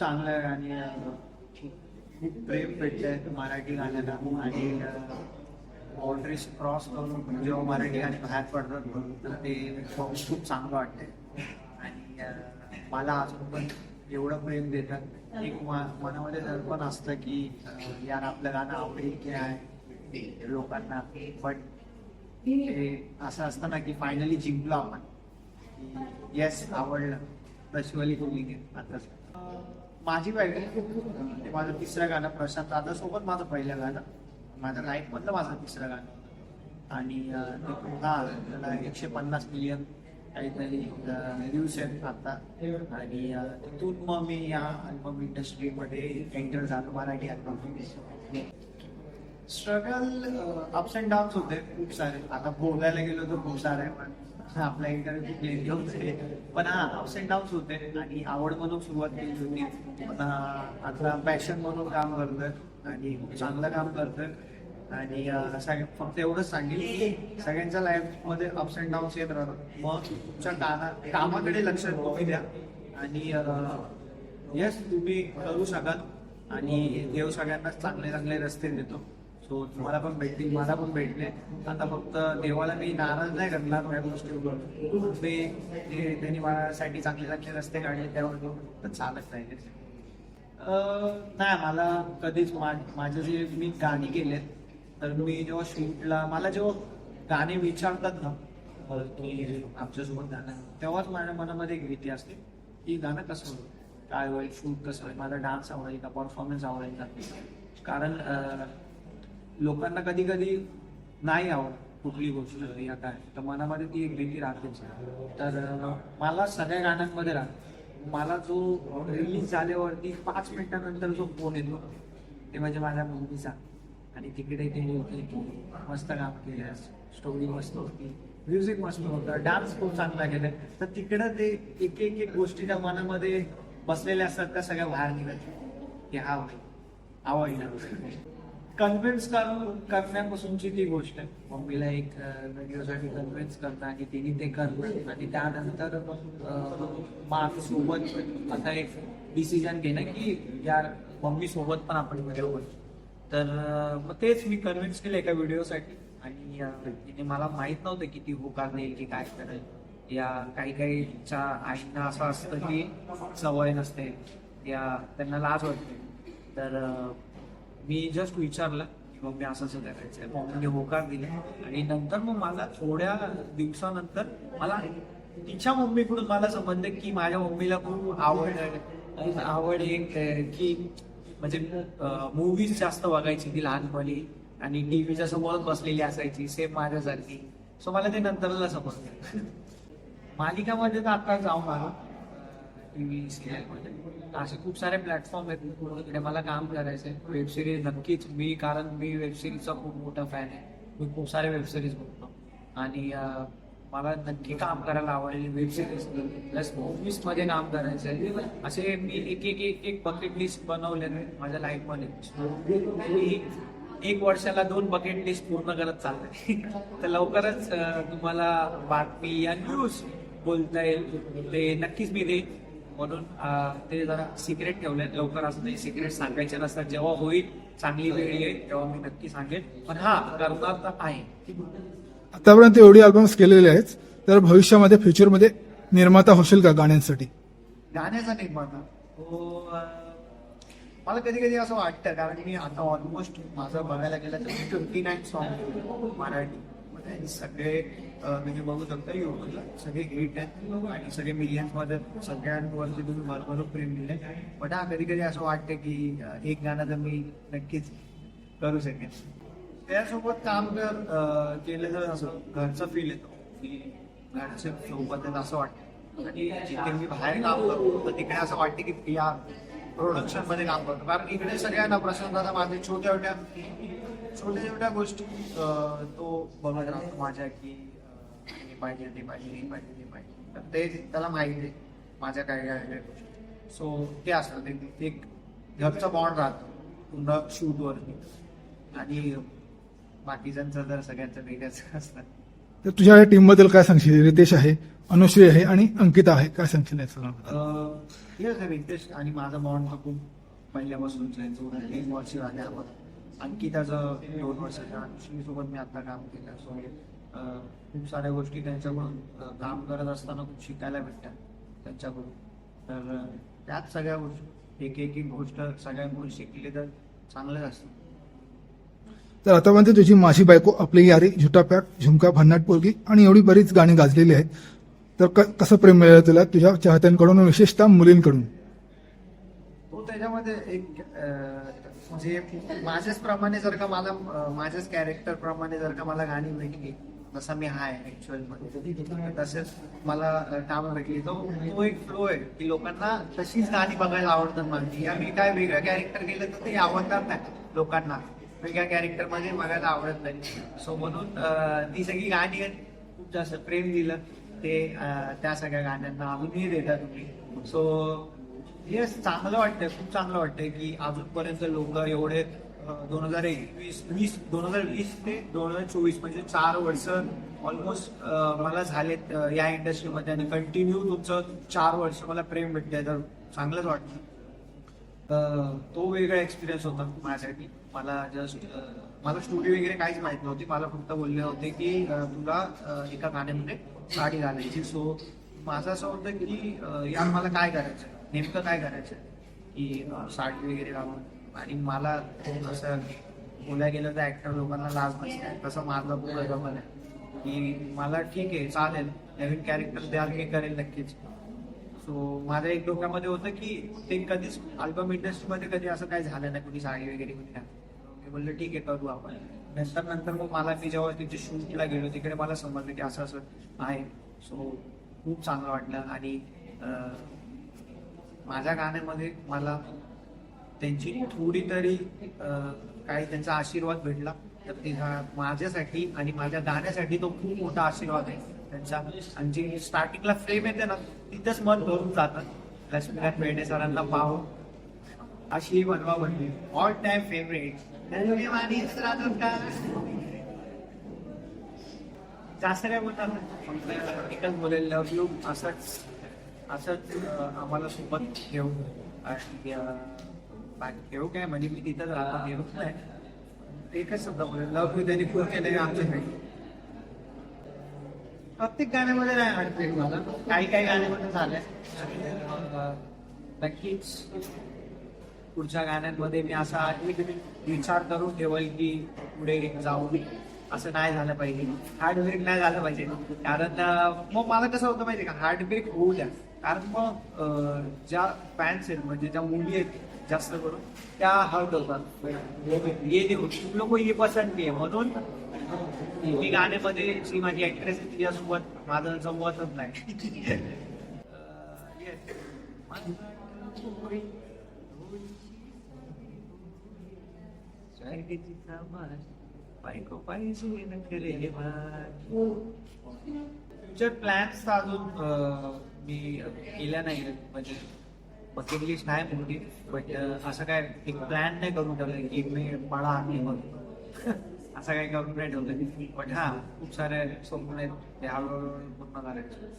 चांगलं खूप प्रेम भेटलंय मराठी गाण्याला. आणि बाउंड्रीज क्रॉस करून जेव्हा मराठी गाणी बाहेर पडतात तर ते खूप चांगलं वाटतंय. आणि मला अजून पण एवढं प्रेम देतात. एक मनामध्ये दर्पण असतं की यार आपलं गाणं आवडेल की आहे लोकांना. बट असं असतं ना की फायनली जिंकलो आपण. येस आवडलं. प्रश्वली फिलिंग आता माझी बायको ते म्हणजे माझं तिसरं गाणं प्रशांत दादा सोबत माझं पहिलं गाणं. माझ्या लाईफ मधलं माझं तिसरं गाणं. आणि ते पुन्हा एकशे पन्नास मिलियन काहीतरी व्ह्यूज आहेत आता. आणि तिथून मग मी या अल्बम इंडस्ट्रीमध्ये एंटर झालो Marathi album struggle ups and downs होते खूप सारे. आता बोलायला गेलो तर खूप सारे पण आपला इंटरव्ह्यू क्लिअर होते पण हा अप्स अँड डाऊन्स होते आणि आवड म्हणून सुरुवात केली होती. पण आता पॅशन म्हणून काम करतोय आणि चांगलं काम करतोय. आणि सगळ्या फक्त एवढंच सांगेल की सगळ्यांच्या लाईफमध्ये अप्स अँड डाऊन्स येत राहतात. मग तुमच्या काना कामाकडे लक्ष तुम्ही द्या. आणि येस तुम्ही करू शकाल. आणि देव सगळ्यांना चांगले चांगले रस्ते देतो. सो तुम्हाला पण भेटतील मला पण भेटले. आता फक्त देवाला मी नाराज नाही करणार या गोष्टीवर. मी ते- त्यांनी माझ्यासाठी चांगले चांगले रस्ते काढले त्यावर तर चालत नाही नाही मला कधीच माझे जे मी गाणी केलेत तर मी जेव्हा शूटला मला जेव्हा गाणे विचारतात ना आमच्यासोबत गाणं तेव्हाच माझ्या मनामध्ये एक भीती असते की गाणं कसं होईल? काय होईल? शूट कसं होईल? माझा डान्स आवडेल का? परफॉर्मन्स आवडेल का? कारण लोकांना कधी कधी नाही आवडत कुठली गोष्ट या काय. तर मनामध्ये ती एक भीती राहतेच. तर मला सगळ्या गाण्यांमध्ये राहत मला जो रिलीज झाल्यावरती पाच मिनिटानंतर जो फोन येतो ते म्हणजे माझ्या मम्मीचा. आणि तिकडे ते होते की मस्त काम केलं स्टोरी मस्त होती म्युझिक मस्त होतं डान्स खूप चांगला केलाय तर तिकडं ते एक एक एक गोष्टी त्या मनामध्ये बसलेल्या असतात त्या सगळ्या बाहेर निघत. की हा होईल आवडलं. कन्व्हिन्स करून करण्यापासूनची ती गोष्ट आहे. मम्मीला एक व्हिडिओसाठी कन्व्हिन्स करणं आणि तिने ते करणं आणि त्यानंतर माझ्या सोबत आता एक डिसिजन घेणं की यार मम्मी सोबत पण आपण व्हिडिओ तर मग तेच मी कन्व्हिन्स केलं एका व्हिडिओसाठी. आणि तिने मला माहीत नव्हतं की ती होकार देईल की काय करेल. या काही काहीच्या आईंना असं असतं की सवय नसते. या त्यांना लाज वाटते. तर मी जस्ट विचारलं की मग मी असं असं करायचंय. मम्मीने होकार दिले. आणि नंतर मग मला थोड्या दिवसानंतर मला तिच्या मम्मीकडून मला समजलं की माझ्या मम्मीला खूप आवड आवड एक की म्हणजे मूवीज जास्त बघायची ती लहानपणी आणि टीव्हीच्या समोरच बसलेली असायची सेम माझ्यासारखी. सो मला ते नंतरला समजलं. मालिकामध्ये तर आता जाऊन आलो. टीव्ही असे खूप सारे प्लॅटफॉर्म आहेत. तिकडे मला काम करायचंय वेब सिरीज नक्कीच. मी कारण मी वेबसिरीजचा खूप मोठा फॅन आहे. मी खूप सारे वेब सिरीज बघतो. आणि मला नक्की काम करायला आवडेल वेबसिरीज प्लस मूवीजमध्ये काम करायचंय असे मी एक एक एक एक बकेट लिस्ट बनवले माझ्या लाईफमध्ये. मी एक वर्षाला दोन बकेट लिस्ट पूर्ण करत चाललंय. तर लवकरच तुम्हाला बातमी या न्यूज बोलता येईल. ते नक्कीच मी देईन. म्हणून ते जरा सिक्रेट ठेवलंय लवकर. असं ते सिक्रेट सांगायचे नसतात. जेव्हा होईल चांगली वेळ येईल तेव्हा मी नक्की सांगेन. पण हा करणार तर आहे. आतापर्यंत एवढी अल्बम्स केलेले आहेत तर भविष्यामध्ये फ्युचरमध्ये निर्माता होशील का गाण्यांसाठी? गाण्याचा निर्माता? अं, मला कधी कधी असं वाटतं कारण मी आता ऑलमोस्ट माझं बघायला गेलं तर फिफ्टी नाईन सॉन्ग मराठी. मग सगळे तुम्ही बघू शकता युट्यूबला. सगळे हिट आहेत आणि सगळे मिलियन्समध्ये सगळ्यांवरती तुम्ही भरभरून प्रेम दिले. पण हा कधी कधी असं वाटतं की एक गाणं तर मी नक्कीच करू शकेन. त्यासोबत काम कर केलं तर असं घरचं फील येतो. की घरच्या सोबतच असं वाटतं. आणि जिथे मी बाहेर काम करतो तर तिकडे असं वाटतं की या प्रोडक्शनमध्ये काम करतो. कारण इकडे सगळ्यांना प्रशांत दादा माझे छोट्या छोट्या छोट्या छोट्या गोष्टी तो बघत राहतो माझ्या की हे पाहिजे ते पाहिजे हे पाहिजे ते पाहिजे. तर ते त्याला माहिती आहे माझ्या काय काय काय गोष्टी. सो ते असतं ते एक घरचा बॉन्ड राहतो पूर्ण शूटवरती आणि बाकीच्यांचं तर सगळ्यांचं वेगळंच असतं. तर तुझ्या टीमबद्दल काय सांगशील? रितेश आहे अनुश्री आहे आणि अंकिता आहे. काय सांगशील रितेश आणि माझा बॉन्ड हा खूप पहिल्यापासूनच आहे. जो तीन वर्ष झाले आम्हाला आणखी त्याचं दोन वर्षाच्या सोबत मी आता काम केलं. सो खूप साऱ्या गोष्टी त्यांच्याकडून काम करत असताना खूप शिकायला भेटतात त्यांच्याकडून. तर त्याच सगळ्या गोष्टी एक एक एक गोष्ट सगळ्यांकडून शिकली तर चांगलंच असतं. तर आतापर्यंत तुझी माझी बायको आपली यारी झुटा पॅक झुमका भन्नाट पोरगी आणि एवढी बरीच गाणी गाजलेली आहेत. तर क- कसं प्रेम मिळालं तुला? तुझ्या चाहत्यांकडून विशेषतः मुलींकडून? तो त्याच्यामध्ये एक म्हणजे माझ्याच प्रमाणे जर का मला माझ्याच कॅरेक्टर प्रमाणे जर का मला गाणी भेटली जसा मी हाय ऍक्च्युअलमध्ये तसेच मला काम कामं भेटली. तो तो एक फ्लो आहे की लोकांना तशीच गाणी बघायला आवडतात माझी या मी काय वेगळं कॅरेक्टर केलं तर ते आवडणार नाही लोकांना. वेगळ्या कॅरेक्टरमध्ये बघायला आवडत नाही. सो म्हणून ती सगळी गाणी खूप जास्त प्रेम दिलं. ते त्या सगळ्या गाण्यांना अजूनही देतात तुम्ही. सो येस चांगलं वाटतंय खूप चांगलं वाटतंय की अजूनपर्यंत लोक एवढे दोन हजार एकवीस वीस दोन हजार वीस ते दोन हजार चोवीस म्हणजे चार वर्ष ऑलमोस्ट मला झालेत या इंडस्ट्रीमध्ये आणि कंटिन्यू तुमचं चार वर्ष मला प्रेम भेटतंय तर चांगलंच वाटतं तो वेगळा एक्सपिरियन्स होता माझ्यासाठी. मला जस्ट मला स्टुडिओ वगैरे काहीच माहीत नव्हती. मला फक्त बोलले होते की तुला एका गाण्यामध्ये साडी घालायची. सो माझं असं होतं की यार मला काय करायचं नेमकं काय करायचं? की अं, साडी वगैरे लावून आणि मला असं बोलायला गेलं तर ऍक्टर लोकांना लाज नसते. तसं माझं बोलायचं आहे. की मला ठीक आहे चालेल. नवीन कॅरेक्टर द्याल हे करेल नक्कीच. सो माझ्या एक डोक्यामध्ये होतं की ते कधीच अल्बम इंडस्ट्रीमध्ये कधी असं काही झालं नाही कुणी साडी वगैरे कुणी मी बोललं ठीक आहे करू आपण. नंतर नंतर मग मला मी जेव्हा तिथे शूटला गेलो तिकडे मला समजलं की असं असं आहे. सो खूप चांगलं वाटलं. आणि माझ्या गाण्यामध्ये मला त्यांची थोडी तरी काही त्यांचा आशीर्वाद भेटला. तर ते माझ्यासाठी आणि माझ्या गाण्यासाठी तो खूप मोठा आशीर्वाद आहे. त्यांचा आणि जी स्टार्टिंगला फ्रेम येते ना तिथंच मन भरून जातात लक्ष्मीनाथ बेर्डे सरांना पाहून. अशी ही बनवा बनली. ऑल टाइम फेवरेट जास्त काय म्हणतात फक्त एकच बोलेल लव्ह यू असंच. असंच आम्हाला सोबत ठेवू. आणि अं, बाकी काय? म्हणजे मी तिथंच राहतो घेऊ नाही. एकच शब्द बोलेल लव्ह यू त्यांनी खूप केलं नाही प्रत्येक गाण्यामध्ये नाही वाटते मला. काही काही गाण्यामध्ये झालंय. नक्कीच पुढच्या गाण्यांमध्ये मी असा एक विचार करून ठेवल की पुढे जाऊ असं नाही झालं पाहिजे. हार्ट ब्रेक नाही झालं पाहिजे. कारण मग मला कसं होतं माहितीये का? हार्ट ब्रेक होऊ द्या. कारण मग ज्या फॅन्स आहेत म्हणजे ज्या मुली आहेत जास्त करून त्या हर्ट होतात ये नाही तुम लोक ये पसंत नाही आहे. म्हणून मी गाण्यामध्ये जी माझी ऍक्ट्रेस आहे तिच्यासोबत माझं संवादच नाही. बायको पाहिजे फ्युचर प्लॅन्स अजून मी केल्या नाही. म्हणजे बकेट लिस्ट नाही मोठी बट असं काय एक प्लॅन नाही करून ठेवलं की मी मला आणि म्हणून. असं काही करून नाही ठेवलं. बट हा खूप सारे स्वप्न आहेत. ते हळूहळू पूर्ण करायचे.